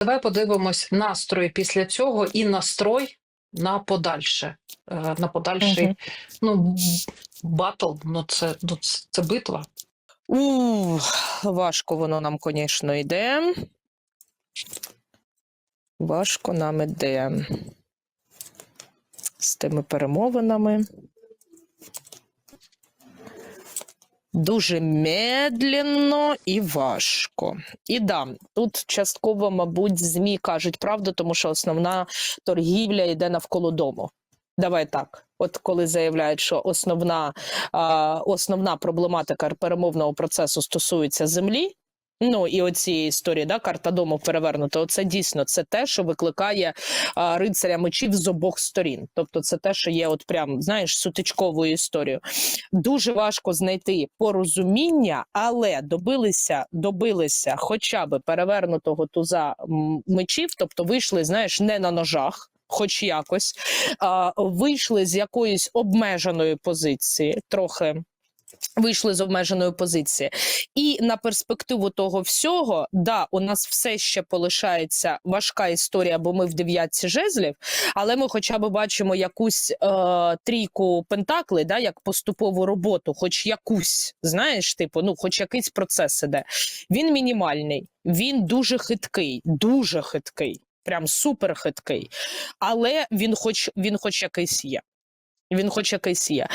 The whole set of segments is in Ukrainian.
Давай подивимось настрої після цього і настрой на подальше. Е, На подальший Мгм. ну, батл, ну це, ну це, це битва. У, важко воно нам, звісно, йде. Важко нам іде з тими перемовинами. Дуже медленно і важко. І да, тут частково, мабуть, ЗМІ кажуть правду, тому що основна торгівля йде навколо дому. Давай так. От коли заявляють, що основна, основна проблематика перемовного процесу стосується землі. Ну і оці історії, да, карта дому перевернута. Оце дійсно це те, що викликає а, рицаря мечів з обох сторін. Тобто, це те, що є, от прям знаєш, сутичковою історією. Дуже важко знайти порозуміння, але добилися, добилися хоча б перевернутого туза мечів, тобто вийшли, знаєш, не на ножах. Хоч якось а, вийшли з якоїсь обмеженої позиції, трохи вийшли з обмеженої позиції. І на перспективу того всього, да, у нас все ще полишається важка історія, бо ми в дев'ятці жезлів, але ми хоча б бачимо якусь е, трійку пентаклей, да, як поступову роботу, хоч якусь, знаєш, типу, ну, хоч якийсь процес іде. Він мінімальний, він дуже хиткий, дуже хиткий, прям супер хиткий. Але він хоч він хоч якийсь є. Він хоч якийсь є.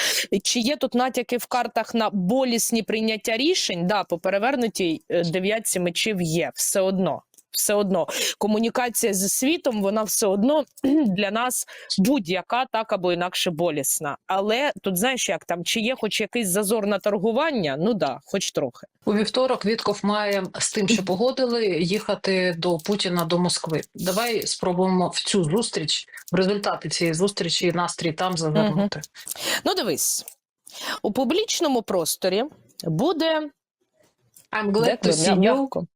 Чи є тут натяки в картах на болісні прийняття рішень? Да, по перевернутій е, дев'ятці мечів є все одно. Все одно комунікація зі світом, вона все одно для нас будь-яка так або інакше болісна. Але тут знаєш, як там чи є хоч якийсь зазор на торгування? Ну да, хоч трохи. У вівторок Вітков має з тим, що погодили, їхати до Путіна до Москви. Давай спробуємо в цю зустріч, в результати цієї зустрічі настрій там завернути. Ну, дивись, у публічному просторі буде I'm glad to see you.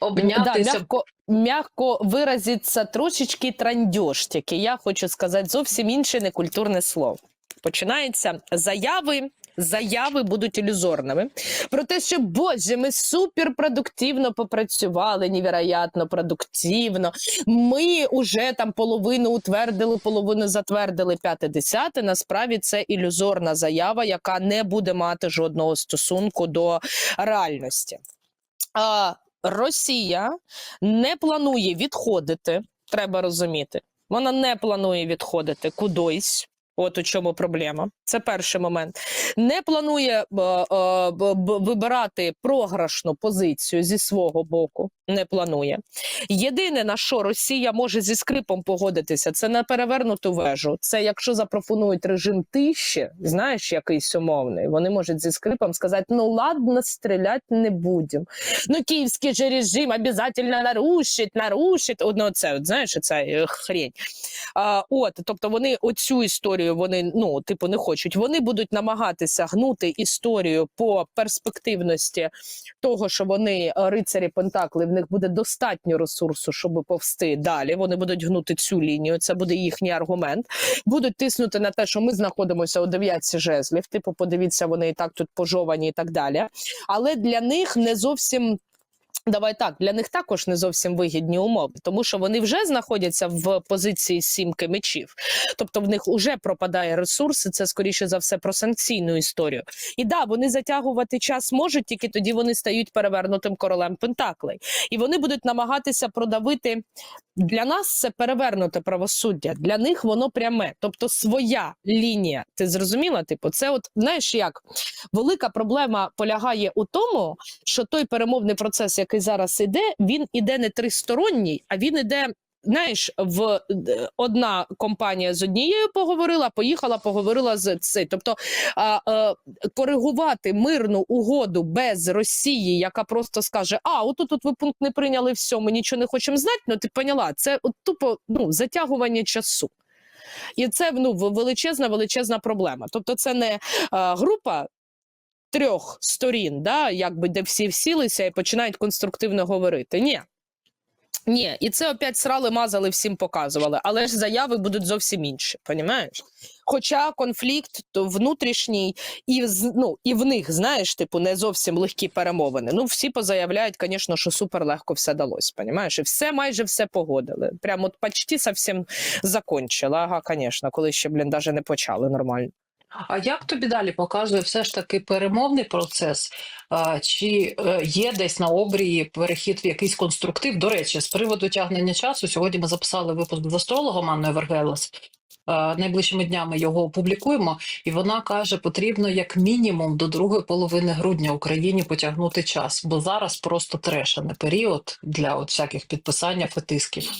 М'яко. Да, Обнятися. м'яко, м'яко виразиться трошечки трандьош, тільки я хочу сказати зовсім інше некультурне слово. Починається заяви. Заяви будуть ілюзорними про те, що Боже, ми суперпродуктивно попрацювали, невероятно продуктивно. Ми вже там половину утвердили, половину затвердили п'яте десяте. Насправді це ілюзорна заява, яка не буде мати жодного стосунку до реальності. А, Росія не планує відходити, треба розуміти. Вона не планує відходити кудись. От у чому проблема. Це перший момент. Не планує е, е, вибирати програшну позицію зі свого боку. Не планує. Єдине на що Росія може зі скрипом погодитися, це на перевернуту вежу. Це якщо запропонують режим тиші, знаєш, якийсь умовний, вони можуть зі скрипом сказати: ну ладно, стріляти не будемо. Ну, київський же режим обов'язково нарушить, нарушить. Одно це, знаєш, ця е, хрень. А, от, тобто вони оцю історію вони ну, типу, не хочуть. Вони будуть намагатися гнути історію по перспективності того, що вони е, рицарі Пентакли, в них буде достатньо ресурсу, щоб повсти далі. Вони будуть гнути цю лінію. Це буде їхній аргумент. Будуть тиснути на те, що ми знаходимося у дев'ятці жезлів. Типу, подивіться, вони і так тут пожовані, і так далі. Але для них не зовсім. Давай так, для них також не зовсім вигідні умови, тому що вони вже знаходяться в позиції сімки мечів, тобто в них вже пропадає ресурс, і це скоріше за все про санкційну історію. І да, вони затягувати час можуть, тільки тоді вони стають перевернутим королем Пентаклей, і вони будуть намагатися продавити. Для нас це перевернуте правосуддя. Для них воно пряме, тобто своя лінія. Ти зрозуміла? Типу, це от знаєш як велика проблема полягає у тому, що той перемовний процес, який зараз іде, він іде не тристоронній, а він іде. Знаєш, в е, одна компанія з однією поговорила, поїхала, поговорила з цей. Тобто а, а, коригувати мирну угоду без Росії, яка просто скаже: А, отут тут ви пункт не прийняли, все, ми нічого не хочемо знати. Ну ти поняла, це от тупо ну затягування часу. І це ну величезна, величезна проблема. Тобто, це не а, група трьох сторін, да, якби де всі всілися і починають конструктивно говорити. Ні. Ні, і це опять срали, мазали, всім показували. Але ж заяви будуть зовсім інші, понімаєш? Хоча конфлікт то внутрішній, і ну, і в них, знаєш, типу, не зовсім легкі перемовини. Ну, всі позаявляють, звісно, що супер легко все далось, понімаєш? І все майже все погодили. Прямо от почти совсем закончили. Ага, звісно, коли ще, блін, навіть не почали нормально. А як тобі далі показує все ж таки перемовний процес? Чи е, є десь на обрії перехід в якийсь конструктив? До речі, з приводу тягнення часу, сьогодні ми записали випуск з астрологом Анною Вергелес. Е, Найближчими днями його опублікуємо, і вона каже, потрібно як мінімум до другої половини грудня Україні потягнути час, бо зараз просто трешений період для от всяких підписання фетисків.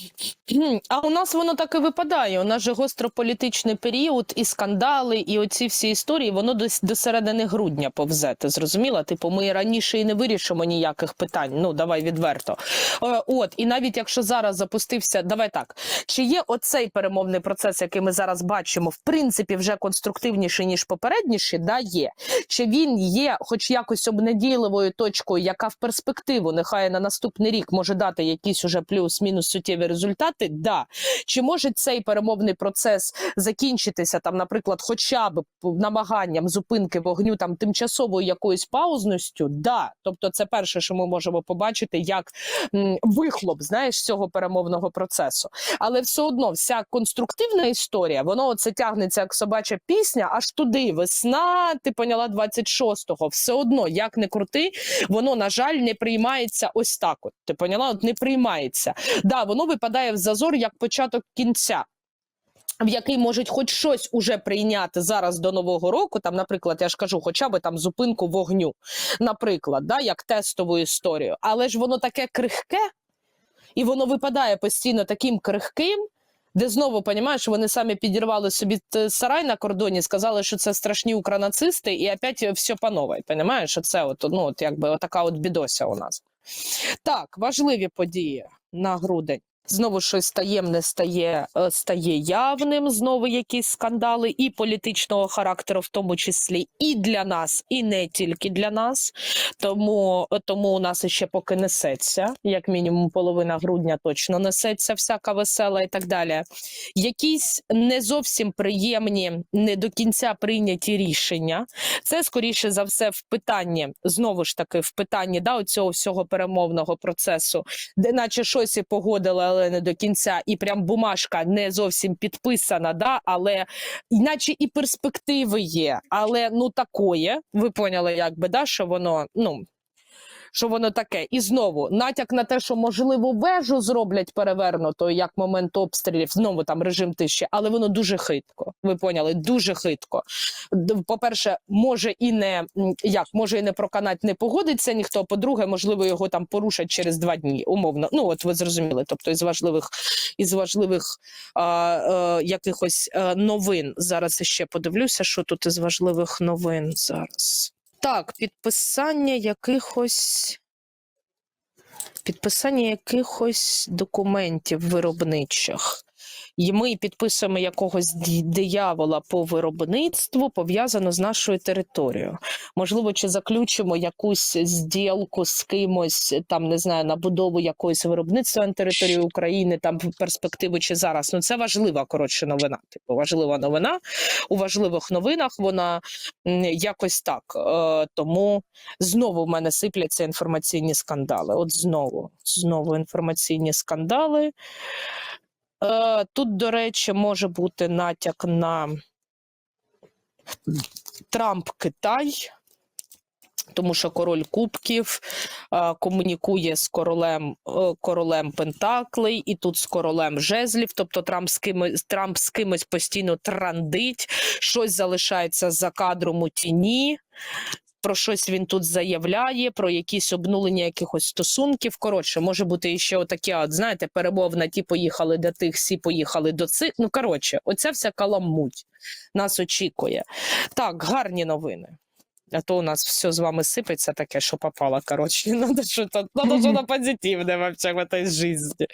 А у нас воно так і випадає. У нас же гострополітичний період, і скандали, і оці всі історії, воно до, до середини грудня повзе. Ти зрозуміла? Типу, ми раніше і не вирішимо ніяких питань. Ну давай відверто. Е, От, і навіть якщо зараз запустився, давай так. Чи є оцей перемовний процес, який ми зараз бачимо, в принципі, вже конструктивніший ніж попередніший? Да, є. Чи він є, хоч якось обнадійливою точкою, яка в перспективу, нехай на наступний рік може дати якісь уже плюс-мінус суттєві результати? Да. Чи може цей перемовний процес закінчитися там, наприклад, хоча б намаганням зупинки вогню там тимчасовою якоюсь паузністю? Да. Тобто, це перше, що ми можемо побачити, як м, вихлоп знаєш цього перемовного процесу. Але все одно вся конструктивна історія, воно оце тягнеться як собача пісня, аж туди. Весна, ти поняла 26-го. Все одно, як не крути, воно, на жаль, не приймається ось так. От ти поняла? От не приймається. Да, воно випадає в зазор як початок кінця. В який можуть хоч щось уже прийняти зараз до нового року, там, наприклад, я ж кажу, хоча б там зупинку вогню, наприклад, да, як тестову історію. Але ж воно таке крихке, і воно випадає постійно таким крихким, де знову понімаєш, вони самі підірвали собі сарай на кордоні, сказали, що це страшні укранацисти, і опять все по новій. Понімаєш, це от, ну, от якби така от бідося у нас. Так, важливі події на грудень. Знову щось таємне стає, е, стає явним, знову якісь скандали і політичного характеру, в тому числі і для нас, і не тільки для нас. Тому, тому у нас ще поки несеться, як мінімум половина грудня точно несеться, всяка весела і так далі. Якісь не зовсім приємні, не до кінця прийняті рішення. Це скоріше за все в питанні, знову ж таки, в питанні да, цього всього перемовного процесу, де наче щось і погодили, але не до кінця, і прям бумажка не зовсім підписана, да, але іначе і перспективи є, але ну такое, ви поняли, якби, да, що воно, ну. Що воно таке, і знову натяк на те, що можливо вежу зроблять перевернутою, як момент обстрілів, знову там режим тиші, але воно дуже хитко. Ви поняли, дуже хитко. По-перше, може і не як може і не проканать, не погодиться ніхто. По-друге, можливо, його там порушать через два дні, умовно. Ну от ви зрозуміли. Тобто, із важливих із важливих а, е, якихось е, новин. Зараз ще подивлюся, що тут із важливих новин зараз. Так, підписання якихось. Підписання якихось документів виробничих. І ми підписуємо якогось диявола по виробництву, пов'язано з нашою територією. Можливо, чи заключимо якусь зділку з кимось, там не знаю, на будову якогось виробництва на території України, там в перспективу чи зараз. Ну це важлива коротше новина. Типу важлива новина. У важливих новинах вона якось так. Е, тому знову в мене сипляться інформаційні скандали. От знову, знову інформаційні скандали. Е, тут, до речі, може бути натяк на Трамп Китай, тому що король Кубків е, комунікує з королем, е, королем Пентаклей і тут з королем жезлів. Тобто Трамп з кимось, Трамп з кимось постійно трандить, щось залишається за кадром у тіні. Про щось він тут заявляє, про якісь обнулення якихось стосунків. Коротше, може бути ще отаке, от знаєте, перемовна, ті поїхали до тих, всі поїхали до цих. Ну коротше, оця вся каламуть нас очікує. Так, гарні новини. А то у нас все з вами сипеться таке, що попало. Коротше, надо що то надо що то позитивне в этой жизни.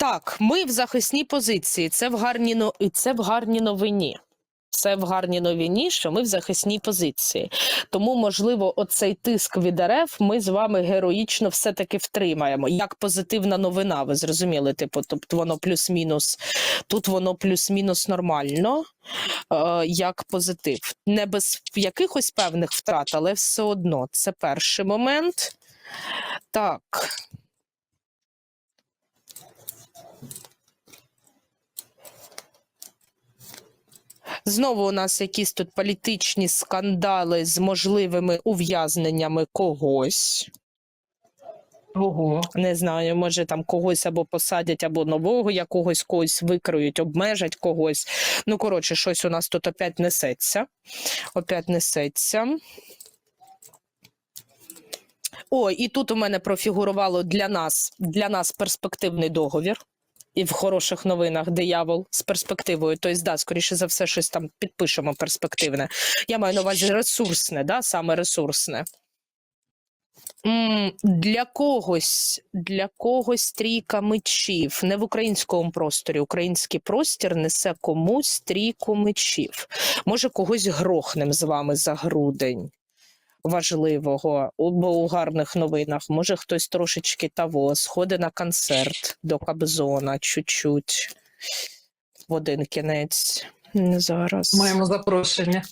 Так, ми в захисній позиції. Це в гарній це в гарній новині. Це в гарній новині, що ми в захисній позиції. Тому, можливо, оцей тиск від РФ ми з вами героїчно все-таки втримаємо. Як позитивна новина, ви зрозуміли? Типу, тобто воно плюс-мінус, тут воно плюс-мінус нормально, е, як позитив. Не без якихось певних втрат, але все одно. Це перший момент. Так. Знову у нас якісь тут політичні скандали з можливими ув'язненнями когось. Ого. Не знаю, може там когось або посадять, або нового якогось когось викриють, обмежать когось. Ну, коротше, щось у нас тут опять несеться. Опять несеться. О, і тут у мене профігурувало для нас, для нас перспективний договір. І в хороших новинах диявол з перспективою. Тобто, да, скоріше за все, щось там підпишемо перспективне. Я маю на увазі ресурсне, да, саме ресурсне. Для когось, для когось трійка мечів. Не в українському просторі. Український простір несе комусь трійку мечів. Може, когось грохнем з вами за грудень важливого, бо у гарних новинах. Може, хтось трошечки того сходить на концерт до Кобзона чуть-чуть в один кінець. Не зараз. Маємо запрошення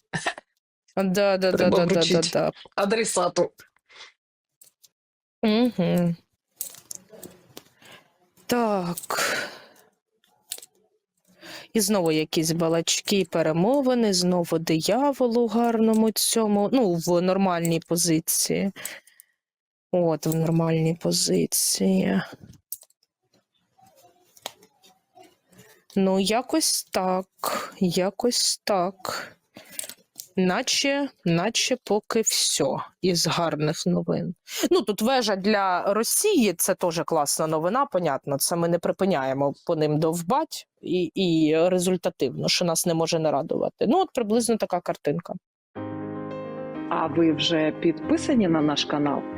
Да, да, да, да, да, да, да. адресату. Угу. Так. І знову якісь балачки, перемовини, знову дияволу гарному цьому, ну, в нормальній позиції. От, в нормальній позиції. Ну, якось так, якось так. Наче, наче поки все із гарних новин. Ну тут вежа для Росії це теж класна новина. Понятно, це ми не припиняємо по ним довбать і, і результативно, що нас не може не радувати. Ну, от приблизно така картинка. А ви вже підписані на наш канал?